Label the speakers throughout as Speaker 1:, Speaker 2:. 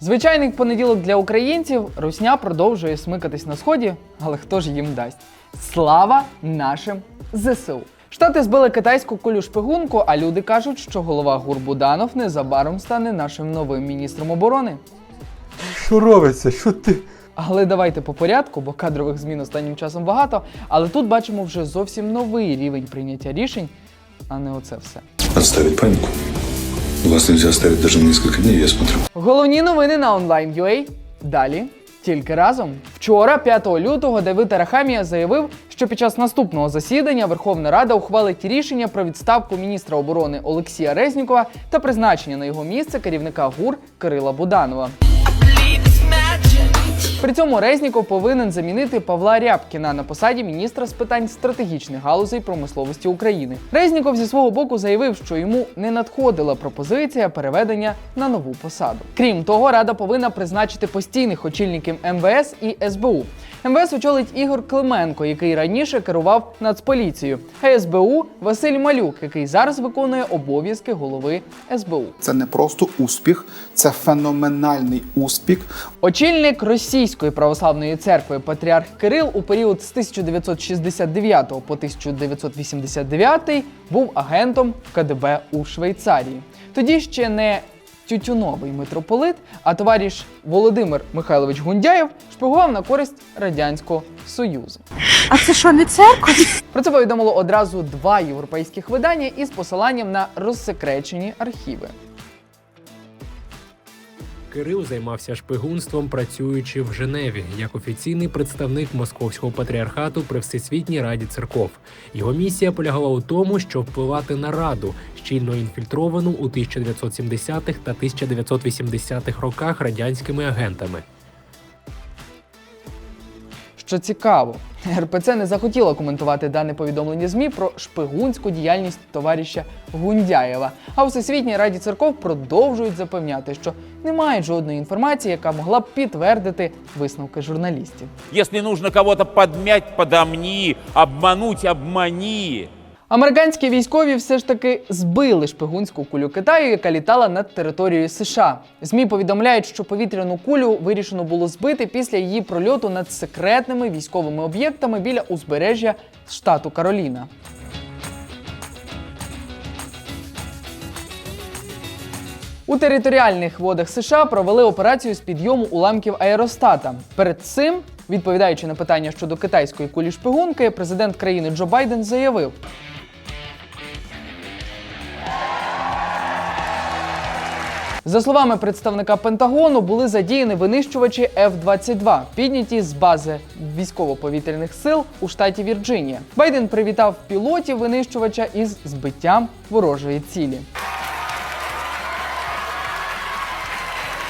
Speaker 1: Звичайний понеділок для українців Русня продовжує смикатись на сході, але хто ж їм дасть? Слава нашим ЗСУ! Штати збили китайську кулю шпигунку, а люди кажуть, що голова ГУР Буданов незабаром стане нашим новим міністром оборони.
Speaker 2: Що робиться? Що ти?
Speaker 1: Але давайте по порядку, бо кадрових змін останнім часом багато. Але тут бачимо вже зовсім новий рівень прийняття рішень, а не оце все.
Speaker 3: Отставить панику. Вас нельзя оставить даже на несколько дней, я смотрю.
Speaker 1: Головні новини на онлайн.ua. Далі. Тільки разом. Вчора, 5 лютого, Давид Арахамія заявив, що під час наступного засідання Верховна Рада ухвалить рішення про відставку міністра оборони Олексія Резнікова та призначення на його місце керівника ГУР Кирила Буданова. При цьому Резніков повинен замінити Павла Рябкіна на посаді міністра з питань стратегічних галузей промисловості України. Резніков зі свого боку заявив, що йому не надходила пропозиція переведення на нову посаду. Крім того, рада повинна призначити постійних очільників МВС і СБУ. МВС очолить Ігор Клименко, який раніше керував Нацполіцією, а СБУ Василь Малюк, який зараз виконує обов'язки голови СБУ.
Speaker 4: Це не просто успіх, це феноменальний успіх.
Speaker 1: Очільник Російської православної церкви Патріарх Кирил у період з 1969 по 1989 був агентом КДБ у Швейцарії. Тоді ще не тютюновий митрополит, а товариш Володимир Михайлович Гундяєв шпигував на користь Радянського Союзу.
Speaker 5: А це що, не церква?
Speaker 1: Про це повідомило одразу два європейських видання із посиланням на розсекречені архіви.
Speaker 6: Кирил займався шпигунством, працюючи в Женеві як офіційний представник московського патріархату при Всесвітній Раді церков. Його місія полягала у тому, щоб впливати на раду, щільно інфільтровану у 1970-х та 1980-х роках радянськими агентами.
Speaker 1: Що цікаво, РПЦ не захотіла коментувати дане повідомлення ЗМІ про шпигунську діяльність товариша Гундяєва. А у Всесвітній Раді церков продовжують запевняти, що немає жодної інформації, яка могла б підтвердити висновки журналістів.
Speaker 7: Якщо нужно кого-то подмять, подомни, обмануть, обмани.
Speaker 1: Американські військові все ж таки збили шпигунську кулю Китаю, яка літала над територією США. ЗМІ повідомляють, що повітряну кулю вирішено було збити після її прольоту над секретними військовими об'єктами біля узбережжя штату Кароліна. У територіальних водах США провели операцію з підйому уламків аеростата. Перед цим, відповідаючи на питання щодо китайської кулі шпигунки, президент країни Джо Байден заявив: За словами представника Пентагону, були задіяні винищувачі F-22, підняті з бази військово-повітряних сил у штаті Вірджинія. Байден привітав пілотів винищувача із збиттям ворожої цілі.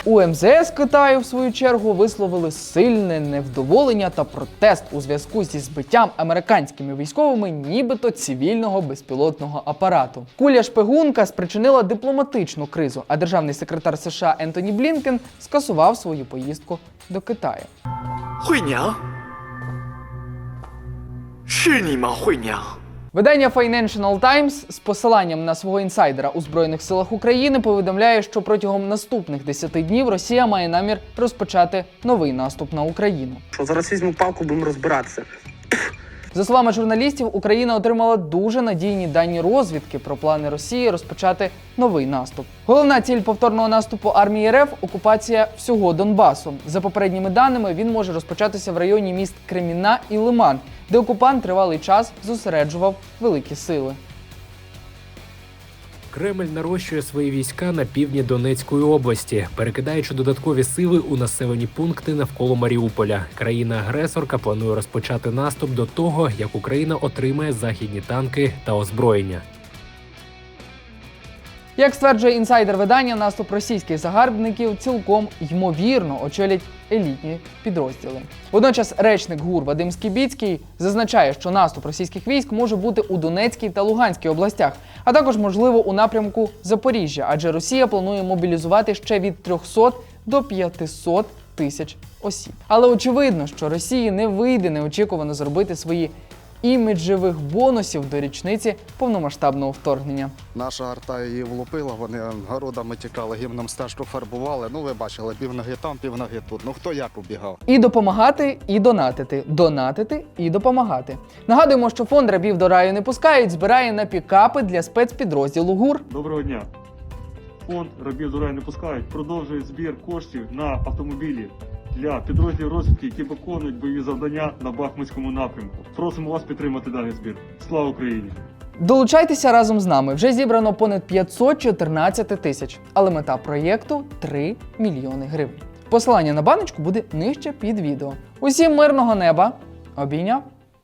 Speaker 1: У МЗС Китаю, в свою чергу, висловили сильне невдоволення та протест у зв'язку зі збиттям американськими військовими, нібито цивільного безпілотного апарату. Куля шпигунка спричинила дипломатичну кризу, а державний секретар США Ентоні Блінкен скасував свою поїздку до Китаю.
Speaker 8: Хуйня. Хуйня.
Speaker 1: Видання Financial Times з посиланням на свого інсайдера у Збройних силах України повідомляє, що протягом наступних 10 днів Росія має намір розпочати новий наступ на Україну.
Speaker 9: Що зараз візьму палку, будемо розбиратися.
Speaker 1: За словами журналістів, Україна отримала дуже надійні дані розвідки про плани Росії розпочати новий наступ. Головна ціль повторного наступу армії РФ окупація всього Донбасу. За попередніми даними, він може розпочатися в районі міст Креміна і Лиман, де окупант тривалий час зосереджував великі сили.
Speaker 6: Кремль нарощує свої війська на півдні Донецької області, перекидаючи додаткові сили у населені пункти навколо Маріуполя. Країна-агресорка планує розпочати наступ до того, як Україна отримає західні танки та озброєння.
Speaker 1: Як стверджує інсайдер видання, наступ російських загарбників цілком ймовірно очолять елітні підрозділи. Водночас речник ГУР Вадим Скібіцький зазначає, що наступ російських військ може бути у Донецькій та Луганській областях, а також можливо у напрямку Запоріжжя, адже Росія планує мобілізувати ще від 300 до 500 тисяч осіб. Але очевидно, що Росії не вийде неочікувано зробити свої іміджевих бонусів до річниці повномасштабного вторгнення.
Speaker 10: Наша арта її влупила, вони городами тікали, гімном стежку фарбували. Ну, ви бачили, півноги там, півноги тут. Ну хто як убігав?
Speaker 1: І допомагати, і донатити, донатити і допомагати. Нагадуємо, що фонд рабів до раю не пускають, збирає на пікапи для спецпідрозділу ГУР.
Speaker 11: Доброго дня. Фонд рабів до раю не пускають. Продовжує збір коштів на автомобілі для підрозділів розвідки, які виконують бойові завдання на Бахмутському напрямку. Просимо вас підтримати даний збір. Слава Україні!
Speaker 1: Долучайтеся разом з нами. Вже зібрано понад 514 тисяч, але мета проєкту 3 мільйони гривень. Посилання на баночку буде нижче під відео. Усім мирного неба! Обійняв!